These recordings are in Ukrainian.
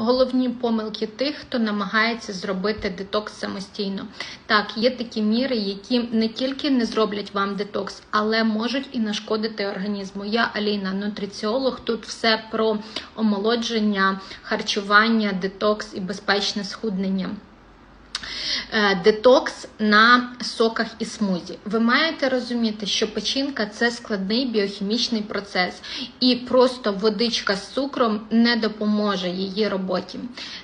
Головні помилки тих, хто намагається зробити детокс самостійно. Так, є такі міри, які не тільки не зроблять вам детокс, але можуть і нашкодити організму. Я Аліна, нутриціолог. Тут все про омолодження, харчування, детокс і безпечне схуднення. Е, Детокс на соках і смузі. Ви маєте розуміти, що печінка це складний біохімічний процес, і просто водичка з цукром не допоможе її роботі.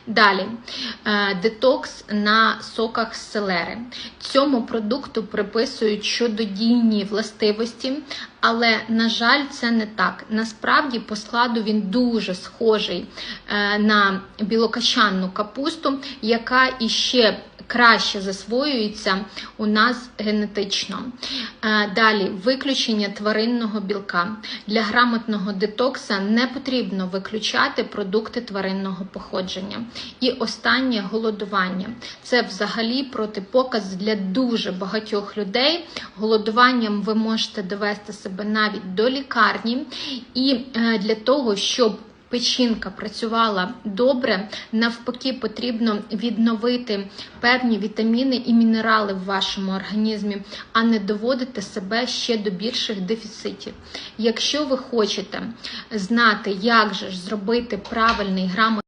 Далі, е, детокс на соках з селери. Цьому продукту приписують чудодійні властивості, але, на жаль, це не так. Насправді, по складу він дуже схожий е, на білокачанну капусту, яка іще краще засвоюється у нас генетично. Е, Далі виключення тваринного білка. Для грамотного детокса не потрібно виключати продукти тваринного походження. І останнє голодування. Це взагалі протипоказ для дуже багатьох людей. Голодуванням ви можете довести себе навіть до лікарні, і е, для того, щоб печінка працювала добре, навпаки, потрібно відновити певні вітаміни і мінерали в вашому організмі, а не доводити себе ще до більших дефіцитів. Якщо ви хочете знати, як же ж зробити правильний грамотний